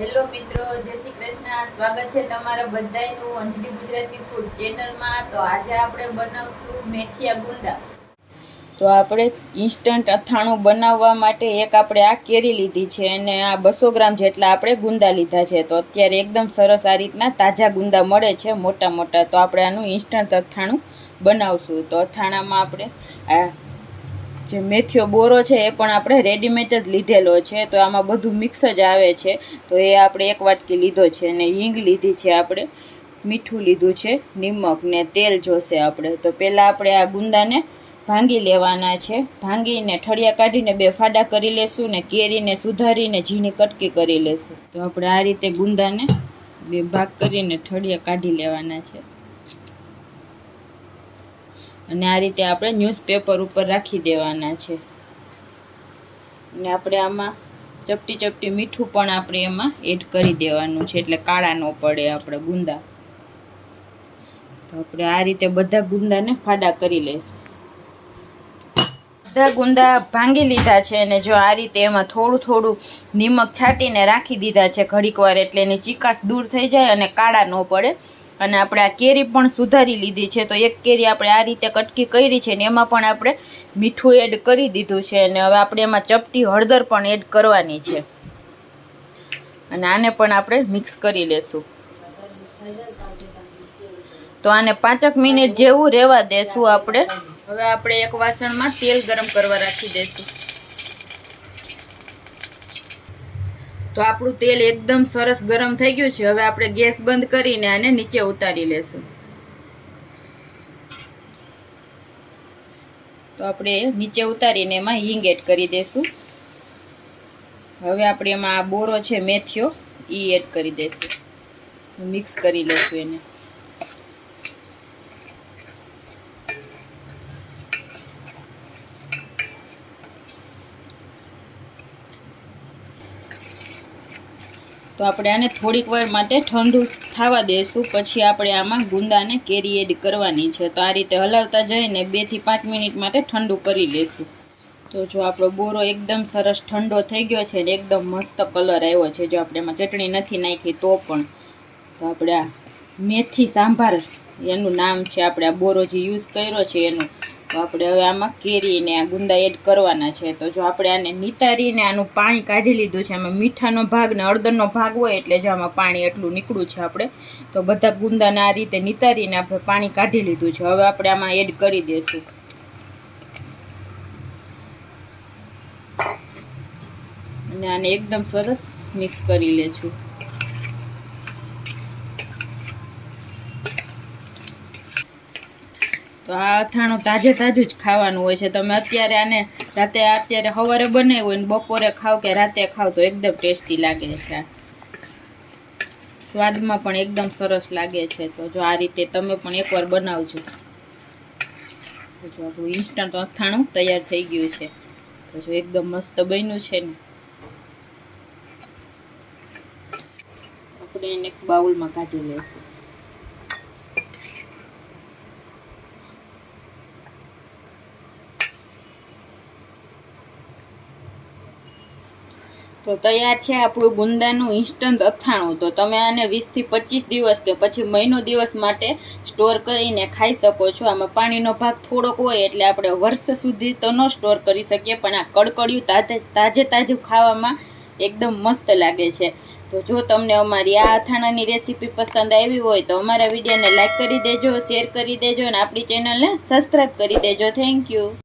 Hello મિત્રો, જય શ્રી કૃષ્ણ. સ્વાગત છે તમારા બધાનું અંજલી ગુજરાતી ફૂડ ચેનલમાં તો આજે આપણે બનાવશું મેથિયા ગુંદા. તો આપણે ઇન્સ્ટન્ટ અથાણું બનાવવા માટે એક આપણે આ કેરી લીધી છે અને આ બસો ગ્રામ જેટલા આપણે ગુંદા લીધા છે. તો અત્યારે એકદમ સરસ આ રીતના તાજા ગુંદા મળે છે મોટા મોટા. તો આપણે આનું ઇન્સ્ટન્ટ અથાણું બનાવશું. તો અથાણામાં આપણે આ જે મેથીઓ બોરો છે એ પણ આપણે રેડીમેડ જ લીધેલો છે, તો આમાં બધું મિક્સ જ આવે છે. તો એ આપણે એક વાટકી લીધો છે અને હિંગ લીધી છે આપણે, મીઠું લીધું છે, નિમક ને તેલ જોશે આપણે. તો પહેલાં આપણે આ ગુંદાને ભાંગી લેવાના છે. ભાંગીને ઠળિયા કાઢીને બે ફાડા કરી લેશું ને કેરીને સુધારીને ઝીણી કટકી કરી લેશું. તો આપણે આ રીતે ગુંદાને બે ભાગ કરીને ઠળિયા કાઢી લેવાના છે. અને આ રીતે આપણે ન્યૂઝપેપર ઉપર રાખી દેવાના છે. અને આપણે આમાં ચપટી ચપટી મીઠું પણ આપણે એમાં એડ કરી દેવાનું છે, એટલે કાળા ન પડે આપણે ગુંદા. તો આપણે આ રીતે બધા ગુંદાને ફાડા કરી લઈશું. બધા ગુંદા ભાંગી લીધા છે અને જો આ રીતે એમાં થોડું થોડું નિમક છાંટીને રાખી દીધા છે ઘડીક વાર એટલે એની ચીકાશ દૂર થઈ જાય અને કાળા ન પડે. અને આપણે આ કેરી પણ સુધારી લીધી છે. તો એક કેરી આપણે આ રીતે કટકી કરી છે ને એમાં પણ આપણે મીઠું એડ કરી દીધું છે અને હવે આપણે એમાં ચપટી હળદર પણ એડ કરવાની છે. અને આને પણ આપણે મિક્સ કરી લેશું. તો આને પાંચક મિનિટ જેવું રહેવા દેશું આપણે. હવે આપણે એક વાસણમાં તેલ ગરમ કરવા રાખી દઈશું તો આપણું તેલ એકદમ સરસ ગરમ થઈ ગયું છે. હવે આપણે ગેસ બંધ કરીને આને નીચે ઉતારી લેશું. તો આપણે નીચે ઉતારીને એમાં હિંગ એડ કરી દઈશું હવે આપણે એમાં આ બોરો છે મેથીઓ એ એડ કરી દઈશું મિક્સ કરી લઈશું એને. તો આપણે આને થોડીક વાર માટે ઠંડુ થવા દઈશું પછી આપણે આમાં ગુંદાને કેરી એડ કરવાની છે. તો આ રીતે હલાવતા જઈને બેથી પાંચ મિનિટ માટે ઠંડુ કરી લેશું. તો જો આપણો બોરો એકદમ સરસ ઠંડો થઈ ગયો છે ને એકદમ મસ્ત કલર આવ્યો છે. જો આપણે એમાં ચટણી નથી નાખી તો પણ. તો આપણે આ મેથી સાંભાર, એનું નામ છે. આપણે આ બોરો જે યુઝ કર્યો છે, એનું તો આપણે હવે આમાં કેરીને આ ગુંદા એડ કરવાના છે. તો જો આપણે આને નિતારીને આનું પાણી કાઢી લીધું છે, આમાં મીઠાનો ભાગ ને અડદરનો ભાગ હોય એટલે જો આમાં પાણી એટલું નીકળ્યું છે આપણે. તો બધા ગુંદાને આ રીતે નિતારીને આપણે પાણી કાઢી લીધું છે. હવે આપણે આમાં એડ કરી દઈશું અને આને એકદમ સરસ મિક્સ કરી લેશું. તો આ અથાણું તાજે તાજું જ ખાવાનું હોય છે. તમે અત્યારે આને રાતે અત્યારે સવારે બનાવ્યું હોય ને બપોરે ખાવ કે રાતે ખાવ તો એકદમ ટેસ્ટી લાગે છે. સ્વાદમાં પણ એકદમ સરસ લાગે છે. તો જો આ રીતે તમે પણ એકવાર બનાવજો. જો આપણું ઇન્સ્ટન્ટ અથાણું તૈયાર થઈ ગયું છે. તો જો એકદમ મસ્ત બન્યું છે ને. આપણે એને બાઉલમાં કાઢી લઈશું. તો તૈયાર છે આપણું ગુંદાનું ઇન્સ્ટન્ટ અથાણું. તો તમે આને વીસથી પચીસ દિવસ કે પછી મહિનો દિવસ માટે સ્ટોર કરીને ખાઈ શકો છો. આમાં પાણીનો ભાગ થોડોક હોય એટલે આપણે વર્ષ સુધી તો ન સ્ટોર કરી શકીએ, પણ આ કડકડિયું તાજે તાજે તાજું ખાવામાં એકદમ મસ્ત લાગે છે. તો જો તમને અમારી આ અથાણાની રેસીપી પસંદ આવી હોય તો અમારા વિડીયોને લાઇક કરી દેજો શેર કરી દેજો અને આપણી ચેનલને સબસ્ક્રાઈબ કરી દેજો. Thank you